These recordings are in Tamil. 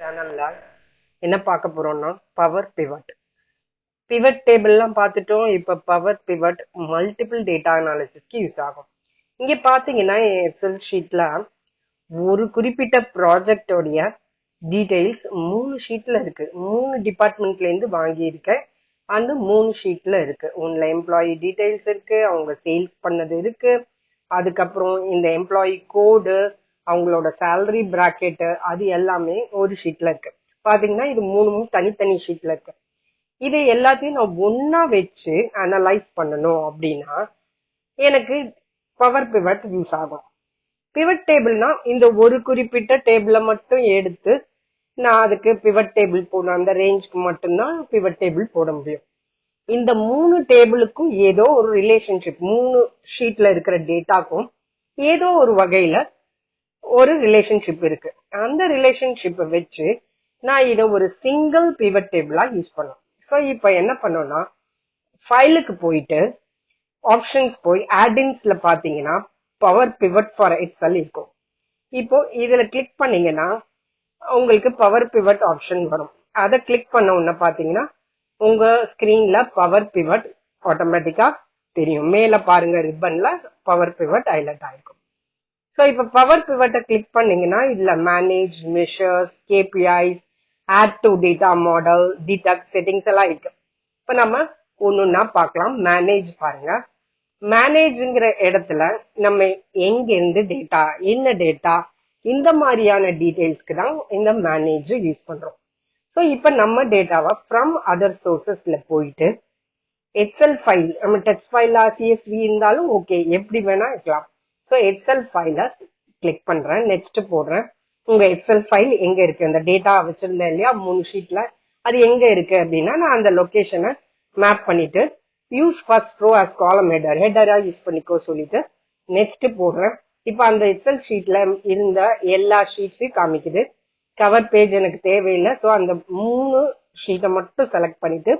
சேனலில் என்ன பார்க்க போகிறோன்னா பவர் பிவட் பிவட் டேபிள்லாம் பார்த்துட்டோம் இப்போ பவர் பிவட் மல்டிபிள் டேட்டா அனாலிசிஸ்க்கு யூஸ் ஆகும். இங்கே பார்த்தீங்கன்னா எக்ஸல் ஷீட்டில் ஒரு குறிப்பிட்ட ப்ராஜெக்டோடைய டீட்டெயில்ஸ் மூணு ஷீட்டில் இருக்கு. மூணு டிபார்ட்மெண்ட்லேருந்து வாங்கியிருக்கேன் அந்த மூணு ஷீட்டில் இருக்குது ஒன்ல எம்ப்ளாயி டீடைல்ஸ் இருக்குது அவங்க சேல்ஸ் பண்ணது இருக்குது அதுக்கப்புறம் இந்த எம்ப்ளாயி கோடு அவங்களோட சேலரி பிராக்கெட்டு அது எல்லாமே ஒரு ஷீட்ல இருக்கு. பாத்தீங்கன்னா இது மூணும் தனித்தனி ஷீட்ல இருக்கு. இது எல்லாத்தையும் நான் ஒன்னா வச்சு அனலைஸ் பண்ணணும் அப்படின்னா எனக்கு பவர் பிவட் யூஸ் ஆகும். பிவட் டேபிள்னா இந்த ஒரு குறிப்பிட்ட டேபிளை மட்டும் எடுத்து நான் அதுக்கு பிவட் டேபிள் போடணும். அந்த ரேஞ்சுக்கு மட்டும்தான் பிவட் டேபிள் போட முடியும். இந்த மூணு டேபிளுக்கும் ஏதோ ஒரு ரிலேஷன்ஷிப் மூணு ஷீட்ல இருக்கிற டேட்டாக்கும் ஏதோ ஒரு வகையில ஒரு ரிலேஷன்ஷிப் இருக்கு. அந்த ரிலேஷன்ஷிப்பை வச்சு நான் இதை ஒரு சிங்கிள் பிவட் டேபிளா யூஸ் பண்ணும் ஸோ இப்போ என்ன பண்ணோம்னா ஃபைலுக்கு போயிட்டு ஆப்ஷன்ஸ் போய் ஆடின்ஸ்ல பாத்தீங்கன்னா பவர் பிவட் ஃபார் எக்ஸல் இருக்கும். இப்போ இதுல கிளிக் பண்ணீங்கன்னா உங்களுக்கு பவர் பிவட் ஆப்ஷன் வரும். அதை கிளிக் பண்ண உடனே பாத்தீங்கன்னா உங்க ஸ்கிரீன்ல பவர் பிவட் ஆட்டோமேட்டிக்கா தெரியும். மேல பாருங்க ரிப்பன்ல பவர் பிவட் ஹைலைட் ஆயிருக்கும். ஸோ இப்போ பவர் பிவட்டை கிளிக் பண்ணீங்கன்னா இல்லை manage measures KPIs add to data model detect settings எல்லாம் இருக்கு. இப்போ நம்ம ஒன்றுன்னா பார்க்கலாம். மேனேஜ் பாருங்க. மேனேஜ்ங்கிற இடத்துல நம்ம எங்கேருந்து டேட்டா என்ன டேட்டா இந்த மாதிரியான டீட்டெயில்ஸ்க்கு தான் இந்த மேனேஜ் யூஸ் பண்ணுறோம் ஸோ இப்போ நம்ம டேட்டாவை ஃப்ரம் அதர் சோர்சஸில் போயிட்டு எக்ஸல் ஃபைல் நம்ம டெக்ஸ்ட் ஃபைலா சிஎஸ்வி இருந்தாலும் ஓகே எப்படி வேணா இருக்கலாம். ஸோ எக்ஸல் ஃபைல கிளிக் பண்றேன். நெக்ஸ்ட் போடுறேன். உங்க எக்ஸல் ஃபைல் எங்க இருக்கு? அந்த டேட்டா வச்சிருந்தேன் இல்லையா? மூணு ஷீட்ல அது எங்க இருக்கு அப்படின்னா நான் அந்த லொகேஷனை மேப் பண்ணிட்டு use first row as column header ஹெடராக use பண்ணிக்கோ சொல்லிட்டு நெக்ஸ்ட் போடுறேன். இப்போ அந்த எக்ஸல் ஷீட்ல இருந்த எல்லா ஷீட்ஸையும் காமிக்குது. கவர் பேஜ் எனக்கு தேவையில்லை. ஸோ அந்த மூணு ஷீட்டை மட்டும் செலக்ட் பண்ணிட்டு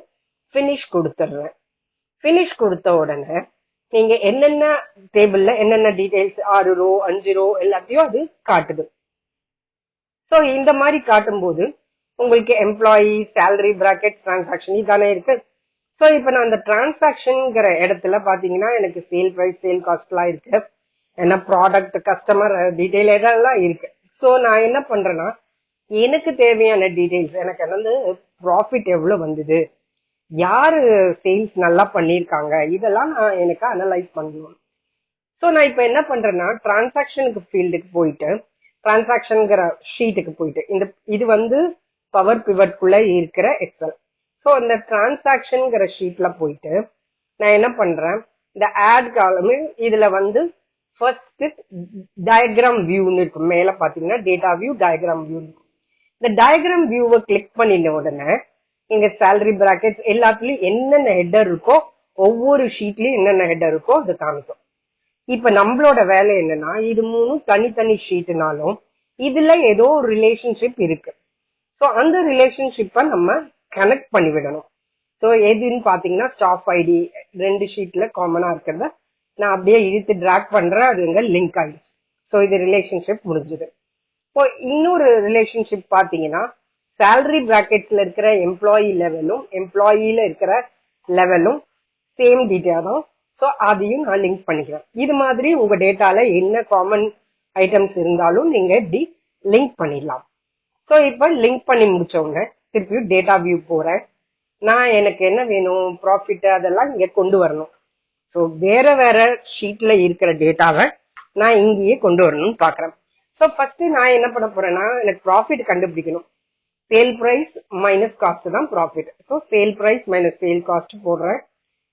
ஃபினிஷ் கொடுத்துட்றேன். ஃபினிஷ் கொடுத்த உடனே நீங்க என்னென்ன டேபிள்ல என்னென்ன டீடைல்ஸ் ஆறு ரோ அஞ்சு ரோ எல்லாத்தையும் அது காட்டுது. ஸோ இந்த மாதிரி காட்டும்போது உங்களுக்கு எம்ப்ளாயி சேலரி பிராக்கெட் டிரான்சாக்ஷன் இதானே இருக்கு. ஸோ இப்போ நான் அந்த டிரான்சாக்ஷனுங்கிற இடத்துல பார்த்தீங்கன்னா எனக்கு சேல் ப்ரைஸ் சேல் காஸ்ட்லாம் இருக்கு. ஏன்னா ப்ராடக்ட் கஸ்டமர் டீட்டெயில் இதெல்லாம் இருக்கு. ஸோ நான் என்ன பண்றேன்னா எனக்கு தேவையான டீடைல்ஸ் எனக்கு வந்து ப்ராஃபிட் எவ்வளோ வந்தது? யாரு சேல்ஸ் நல்லா பண்ணியிருக்காங்க இதெல்லாம் நான் எனக்கு அனலைஸ் பண்ணுவோம் ஸோ நான் இப்போ என்ன பண்றேன்னா டிரான்சாக்ஷனுக்கு ஃபீல்டுக்கு போயிட்டு டிரான்சாக்ஷனுங்கிற ஷீட்டுக்கு போயிட்டு இந்த இது வந்து பவர் பிவட்குள்ள இருக்கிற எக்ஸல் ஸோ அந்த டிரான்சாக்ஷனுங்கிற ஷீட்ல போயிட்டு நான் என்ன பண்றேன் இந்த ஆட் காலமு இதுல வந்து ஃபர்ஸ்ட் டயக்ராம் வியூன்னு இருக்கும். மேல பாத்தீங்கன்னா டேட்டா வியூ டயக்ராம் வியூ இந்த டயக்ராம் வியூவை கிளிக் பண்ணின உடனே இங்க சேலரி பிராக்கெட்ஸ் எல்லாத்துலயும் என்னென்ன ஹெட்டர் இருக்கோ ஒவ்வொரு ஷீட்லயும் என்னென்ன ஹெட்டர் இருக்கோ அது காமிக்கும். இப்ப நம்மளோட வேலை என்னன்னா இது மூணு தனித்தனி ஷீட்னாலும் இதுல ஏதோ ஒரு ரிலேஷன்ஷிப் இருக்கு. ஸோ அந்த ரிலேஷன்ஷிப்பை நம்ம கனெக்ட் பண்ணி விடணும் ஸோ எதுன்னு பாத்தீங்கன்னா ஸ்டாஃப் ஐடி ரெண்டு ஷீட்ல காமனா இருக்கிறத நான் அப்படியே இழுத்து டிராக் பண்றேன் அது எங்க லிங்க் ஆயிடுச்சு. ஸோ இது ரிலேஷன்ஷிப் முடிஞ்சது. இப்போ இன்னொரு ரிலேஷன்ஷிப் பாத்தீங்கன்னா சேலரி பிராக்கெட்ஸ்ல இருக்கிற எம்ப்ளாயி லெவலும் எம்ப்ளாயில இருக்கிற லெவலும் சேம் டீட்டெயில் தான். ஸோ அதையும் நான் லிங்க் பண்ணிக்கிறேன். இது மாதிரி உங்க டேட்டால என்ன காமன் ஐட்டம்ஸ் இருந்தாலும் நீங்க இப்படி லிங்க் பண்ணிடலாம். ஸோ இப்போ லிங்க் பண்ணி முடிச்சவங்க திருப்பியும் டேட்டா வியூ போறேன். நான் எனக்கு என்ன வேணும்? ப்ராஃபிட் அதெல்லாம் இங்க கொண்டு வரணும். ஸோ வேற வேற ஷீட்ல இருக்கிற டேட்டாவை நான் இங்கேயே கொண்டு வரணும்னு பாக்குறேன். ஸோ ஃபர்ஸ்ட் நான் என்ன பண்ண போறேன்னா எனக்கு ப்ராஃபிட் கண்டுபிடிக்கணும். சேல் ப்ரைஸ் மைனஸ் காஸ்ட் தான் profit so sale price minus sale cost போடுறேன்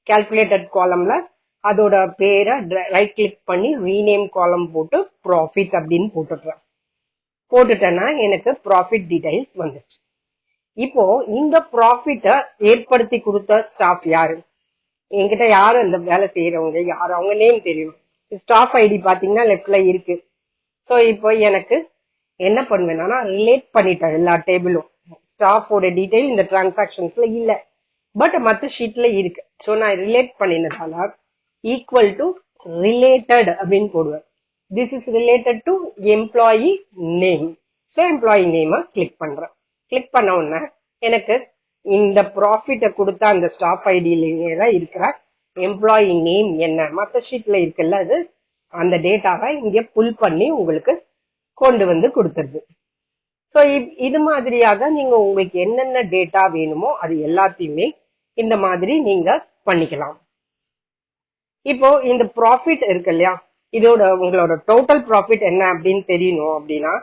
கால்குலேட்டட் காலம்ல அதோட பேரை ரைட் கிளிக் பண்ணி ரீநேம் காலம் போட்டு ப்ராஃபிட் அப்படின்னு போட்டுடுறேன். போட்டுட்டேன்னா எனக்கு ப்ராஃபிட் டீடைல்ஸ் வந்துச்சு இப்போ இந்த ப்ராஃபிட்டை ஏற்படுத்தி கொடுத்த ஸ்டாஃப் யாரு? என்கிட்ட யாரு இந்த வேலை செய்யறவங்க யாரு? அவங்க நேம் தெரியும். ஸ்டாஃப் ஐடி பாத்தீங்கன்னா லெஃப்ட்ல இருக்கு. ஸோ இப்போ எனக்கு என்ன பண்ணுவேன்னா ரிலேட் பண்ணிட்டேன் எல்லா டேபிளும் ஸ்டாஃபோட டீடைல் இந்த டிரான்சாக்ஷன்ஸ்ல இல்ல. பட் மற்ற ஷீட்ல இருக்கு. ஸோ நான் ரிலேட் பண்ணினதால ஈக்குவல் டு ரிலேட்டட் அப்படின்னு போடுவேன். This is related to employee name so employee நேமை கிளிக் பண்றேன். கிளிக் பண்ண உடனே எனக்கு இந்த ப்ராஃபிட்டை கொடுத்த அந்த ஸ்டாப் ஐடியில இருக்கிற எம்ப்ளாயி நேம் என்ன? மற்ற ஷீட்ல இருக்குல்ல அது. அந்த டேட்டாவை இங்கே புல் பண்ணி உங்களுக்கு கொண்டு வந்து கொடுத்துருது. ஸோ இது மாதிரியாக நீங்க உங்களுக்கு என்னென்ன டேட்டா வேணுமோ அது எல்லாத்தையுமே இந்த மாதிரி நீங்க பண்ணிக்கலாம். இப்போ இந்த ப்ராஃபிட் இருக்கு இல்லையா? இதோட உங்களோட டோட்டல் ப்ராஃபிட் என்ன அப்படின்னு தெரியணும் அப்படின்னா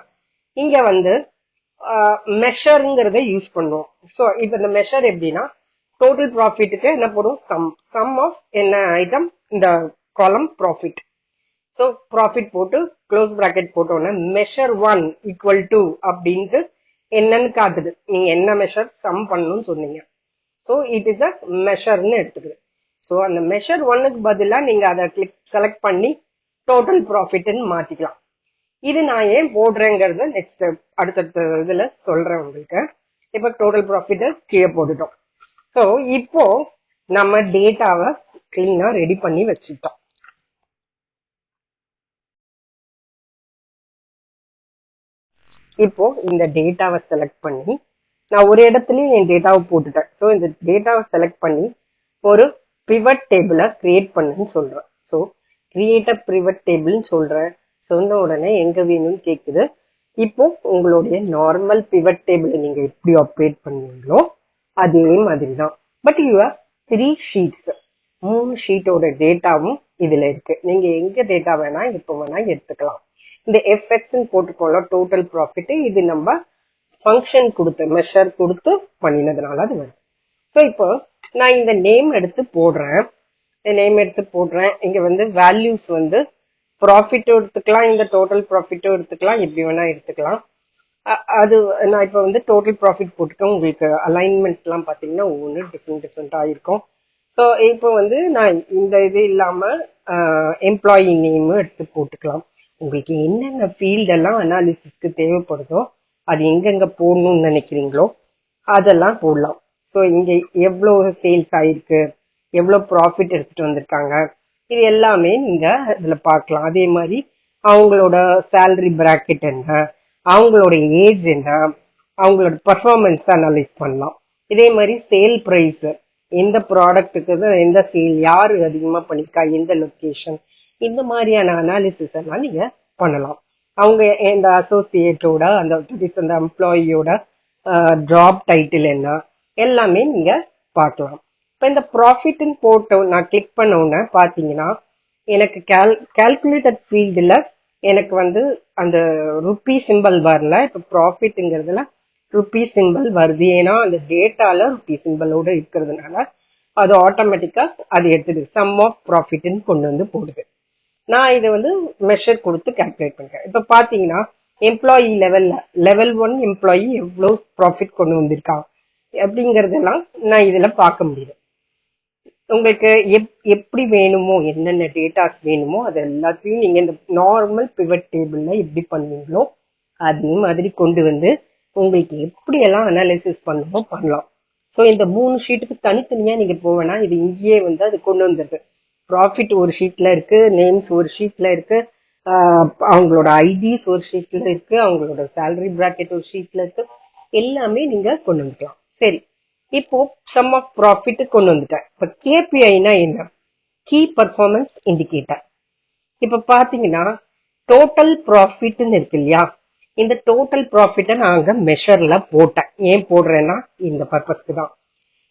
இங்க வந்து மெஷருங்கிறத யூஸ் பண்ணுவோம் ஸோ இப்போ இந்த மெஷர் எப்படின்னா டோட்டல் ப்ராஃபிட்டுக்கு என்ன போடும்? சம் சம் ஆஃப் என்ன ஐட்டம் இந்த காலம் ப்ராஃபிட் ஸோ ப்ராஃபிட் போட்டு க்ளோஸ் ப்ராக்கெட் போட்டோன்னே மெஷர் ஒன் ஈக்குவல் டு அப்படின்ட்டு என்னன்னு காட்டுது. நீங்க என்ன மெஷர் சம் பண்ணணும்னு சொன்னீங்க. ஸோ இட் இஸ் அ மெஷர்னு எடுத்துக்குது. ஸோ அந்த மெஷர் ஒன்னுக்கு பதிலாக நீங்க அதை கிளிக் செலக்ட் பண்ணி டோட்டல் ப்ராஃபிட்னு மாத்திக்கலாம். இது நான் ஏன் போடுறேங்கிறத நெக்ஸ்ட் அடுத்தடுத்த இதுல சொல்றேன் உங்களுக்கு. இப்போ டோட்டல் ப்ராஃபிட்டை கீழே போட்டுட்டோம். ஸோ இப்போ நம்ம டேட்டாவை கிளீனா ரெடி பண்ணி வச்சுட்டோம் இப்போ இந்த டேட்டாவை செலக்ட் பண்ணி நான் ஒரு இடத்துலயும் என் டேட்டாவை போட்டுட்டேன். ஸோ இந்த டேட்டாவை செலக்ட் பண்ணி ஒரு பிவட் டேபிளை கிரியேட் பண்ணுன்னு சொல்றேன். ஸோ கிரியேட் அ பிவட் டேபிள்னு சொல்றேன். சொன்ன உடனே எங்க வேணும்னு கேக்குது. இப்போ உங்களுடைய நார்மல் பிவட் டேபிள் நீங்க எப்படி ஆப்ரேட் பண்ணுவீங்களோ அதே மாதிரி தான் பட் யூ த்ரீ ஷீட்ஸ் மூணு ஷீட்டோட டேட்டாவும் இதுல இருக்கு. நீங்க எங்க டேட்டா வேணா எப்போ வேணா எடுத்துக்கலாம். இந்த எஃப்எக்ஸ் போட்டுக்கோல டோட்டல் ப்ராஃபிட் இது நம்ம ஃபங்க்ஷன் கொடுத்து மெஷர் கொடுத்து பண்ணினதுனால அது வருது ஸோ இப்போ நான் இந்த நேம் எடுத்து போடுறேன். நேம் எடுத்து போடுறேன். இங்க வந்து வேல்யூஸ் வந்து ப்ராஃபிட்டும் எடுத்துக்கலாம். இந்த டோட்டல் ப்ராஃபிட்டும் எடுத்துக்கலாம். எப்படி வேணா எடுத்துக்கலாம். அது நான் இப்போ வந்து டோட்டல் ப்ராஃபிட் போட்டுக்கேன் உங்களுக்கு அலைன்மெண்ட்லாம் பார்த்தீங்கன்னா ஒவ்வொன்று டிஃப்ரெண்ட் டிஃப்ரெண்ட்டாக இருக்கும். ஸோ இப்போ வந்து நான் இந்த இது இல்லாமல் எம்ப்ளாயி நேம் எடுத்து போட்டுக்கலாம். உங்களுக்கு என்னென்ன ஃபீல்டெல்லாம் அனாலிசிஸ்க்கு தேவைப்படுதோ அது எங்கெங்க போடணும்னு நினைக்கிறீங்களோ அதெல்லாம் போடலாம். ஸோ இங்கே எவ்வளோ சேல்ஸ் ஆயிருக்கு எவ்வளோ ப்ராஃபிட் எடுத்துட்டு வந்திருக்காங்க இது எல்லாமே நீங்கள் இதில் பார்க்கலாம். அதே மாதிரி அவங்களோட சேலரி பிராக்கெட் என்ன அவங்களோட ஏஜ் என்ன அவங்களோட பர்ஃபார்மன்ஸ் அனலைஸ் பண்ணலாம். இதே மாதிரி சேல் ப்ரைஸ் எந்த ப்ராடக்ட்டுக்கு எந்த சேல் யார் அதிகமாக பண்ணியிருக்கா எந்த லொக்கேஷன் இந்த மாதிரியான அனாலிசிஸ் எல்லாம் நீங்க பண்ணலாம். அவங்க இந்த அசோசியேட்டோட அந்த that அந்த எம்ப்ளாயியோட ஜாப் டைட்டில் என்ன எல்லாமே நீங்க பார்க்கலாம். இப்போ இந்த ப்ராஃபிட்னு போட்டோ நான் கிளிக் பண்ண உடனே பார்த்தீங்கன்னா எனக்கு கேல் கேல்குலேட்டட் ஃபீல்டில் எனக்கு வந்து அந்த ருப்பி சிம்பிள் வரல. இப்போ ப்ராஃபிட்டுங்கிறதுல ருப்பி சிம்பிள் வருது. ஏன்னா அந்த டேட்டாவில் ருப்பி சிம்பிளோடு இருக்கிறதுனால அது ஆட்டோமேட்டிக்காக அது எடுத்துடுது. சம் ஆஃப் ப்ராஃபிட்னு கொண்டு வந்து போடுது. நான் இதை வந்து மெஷர் கொடுத்து கால்குலேட் பண்ணுறேன் இப்போ பார்த்தீங்கன்னா எம்ப்ளாயி லெவலில் லெவல் ஒன் எம்ப்ளாயி எவ்வளோ ப்ராஃபிட் கொண்டு வந்திருக்கான் அப்படிங்கிறதெல்லாம் நான் இதில் பார்க்க முடியுது உங்களுக்கு எப் எப்படி வேணுமோ என்னென்ன டேட்டாஸ் வேணுமோ அது எல்லாத்தையும் நீங்கள் இந்த நார்மல் பிவட் டேபிளில் எப்படி பண்ணுவீங்களோ அதே மாதிரி கொண்டு வந்து உங்களுக்கு எப்படியெல்லாம் அனாலிசிஸ் பண்ணணுமோ பண்ணலாம். ஸோ இந்த மூணு ஷீட்டுக்கு தனித்தனியாக நீங்கள் போவேன்னா இது இங்கேயே வந்து அது கொண்டு வந்துருக்கு ப்ராஃபிட் ஒரு ஷீட்ல இருக்கு நேம்ஸ் ஒரு ஷீட்ல இருக்கு அவங்களோட ஐடிஸ் ஒரு ஷீட்ல இருக்கு அவங்களோட சேலரி ப்ராக்கெட் ஒரு ஷீட்ல இருக்கு. எல்லாமே நீங்க கொண்டு வந்துக்கலாம். சரி இப்போ சம் ஆஃப் ப்ராஃபிட் கொண்டு வந்துட்டேன். இப்போ கேபிஐனா என்ன? கீ பர்ஃபார்மன்ஸ் இண்டிகேட்டர் இப்ப பாத்தீங்கன்னா டோட்டல் ப்ராஃபிட்னு இருக்கு இல்லையா? இந்த டோட்டல் ப்ராஃபிட்டை நாங்க மெஷர்ல போட்டேன். ஏன் போடுறேன்னா இந்த பர்பஸ்க்கு தான்.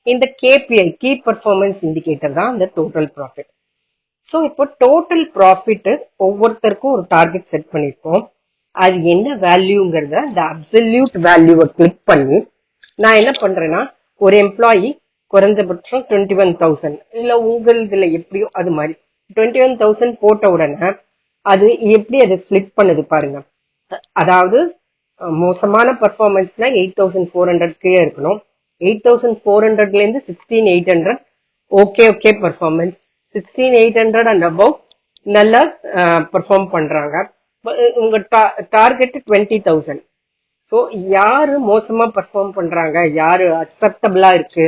இந்த கேபிஐ கீ பர்ஃபார்மன்ஸ் இண்டிகேட்டர் தான் இந்த டோட்டல் ப்ராஃபிட் ஸோ இப்போ டோட்டல் ப்ராஃபிட் ஒவ்வொருத்தருக்கும் ஒரு டார்கெட் செட் பண்ணியிருக்கோம் அது என்ன வேல்யூங்கிறத இந்த அப்சல்யூட் வேல்யூவை கிளிக் பண்ணி நான் என்ன பண்றேன்னா ஒரு எம்ப்ளாயி குறைஞ்சபட்சம் டுவெண்ட்டி ஒன் தௌசண்ட் இல்லை உங்கள் இதில் எப்படியோ அது மாதிரி. டுவெண்ட்டி ஒன் தௌசண்ட் போட்ட உடனே அது எப்படி அதை ஸ்ப்ளிட் பண்ணுது பாருங்க. அதாவது மோசமான பர்ஃபார்மன்ஸ்னா எயிட் தௌசண்ட் ஃபோர் ஹண்ட்ரட்கே இருக்கணும். எயிட் தௌசண்ட் ஃபோர் ஹண்ட்ரட்லேருந்து sixteen eight hundred okay okay performance sixteen eight hundred and above நல்லா பெர்ஃபார்ம் பண்றாங்க. உங்க டார்கெட் டுவெண்ட்டி தௌசண்ட் ஸோ யாரு மோசமா பெர்ஃபார்ம் பண்றாங்க? யாரு அக்செப்டபிளா இருக்கு?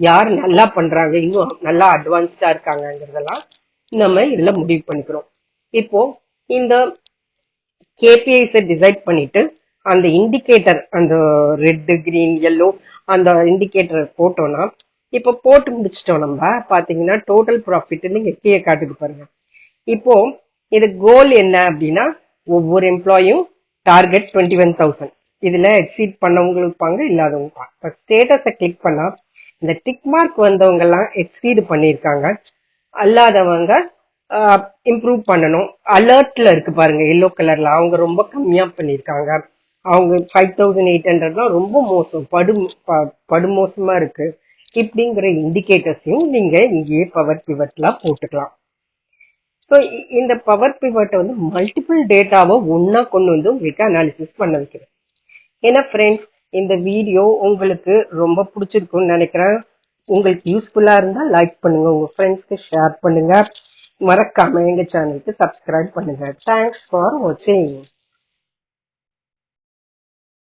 யார் நல்லா பண்றாங்க? இன்னும் நல்லா அட்வான்ஸ்டா இருக்காங்கங்கிறதெல்லாம் நம்ம இதுல முடிவு பண்ணிக்கிறோம். இப்போ இந்த கேபிஐஸை டிசைட் பண்ணிட்டு அந்த இண்டிகேட்டர் அந்த ரெட்டு கிரீன் எல்லோ அந்த இண்டிகேட்டர் போட்டோம்னா இப்போ போட்டு முடிச்சிட்டோம் நம்ம. பார்த்தீங்கன்னா டோட்டல் ப்ராஃபிட்னு இங்க கீழே காட்டுது பாருங்க. இப்போ இது கோல் என்ன அப்படின்னா ஒவ்வொரு எம்ப்ளாயும் டார்கெட் டுவெண்ட்டி ஒன் தௌசண்ட் இதில் எக்ஸீட் பண்ணவங்களும் இருப்பாங்க இல்லாதவங்க இப்போ ஸ்டேட்டஸை கிளிக் பண்ணால் இந்த டிக் மார்க் வந்தவங்கெல்லாம் எக்ஸீடு பண்ணியிருக்காங்க. அல்லாதவங்க இம்ப்ரூவ் பண்ணணும். அலர்ட்ல இருக்கு பாருங்க எல்லோ கலர்ல அவங்க ரொம்ப கம்மியா பண்ணியிருக்காங்க. அவங்க ஃபைவ் தௌசண்ட் எயிட் ஹண்ட்ரட்லாம் ரொம்ப மோசம். படு ப- படுமோசமா இருக்கு. இப்படிங்கிற இண்டிகேட்டர்ஸையும் நீங்கள் இங்கேயே பவர் பிவட்லாம் போட்டுக்கலாம். ஸோ இந்த பவர் பிவட்டை வந்து மல்டிபிள் டேட்டாவை ஒன்றா கொண்டு வந்து உங்களுக்கு அனாலிசிஸ் பண்ண வைக்கிறது ஏன்னா ஃப்ரெண்ட்ஸ் இந்த வீடியோ உங்களுக்கு ரொம்ப பிடிச்சிருக்கும்னு நினைக்கிறேன். உங்களுக்கு யூஸ்ஃபுல்லாக இருந்தால் லைக் பண்ணுங்கள் உங்கள் ஃப்ரெண்ட்ஸ்க்கு ஷேர் பண்ணுங்கள் மறக்காம எங்கள் சேனலுக்கு சப்ஸ்கிரைப் பண்ணுங்கள் தேங்க்ஸ் ஃபார் வாட்சிங்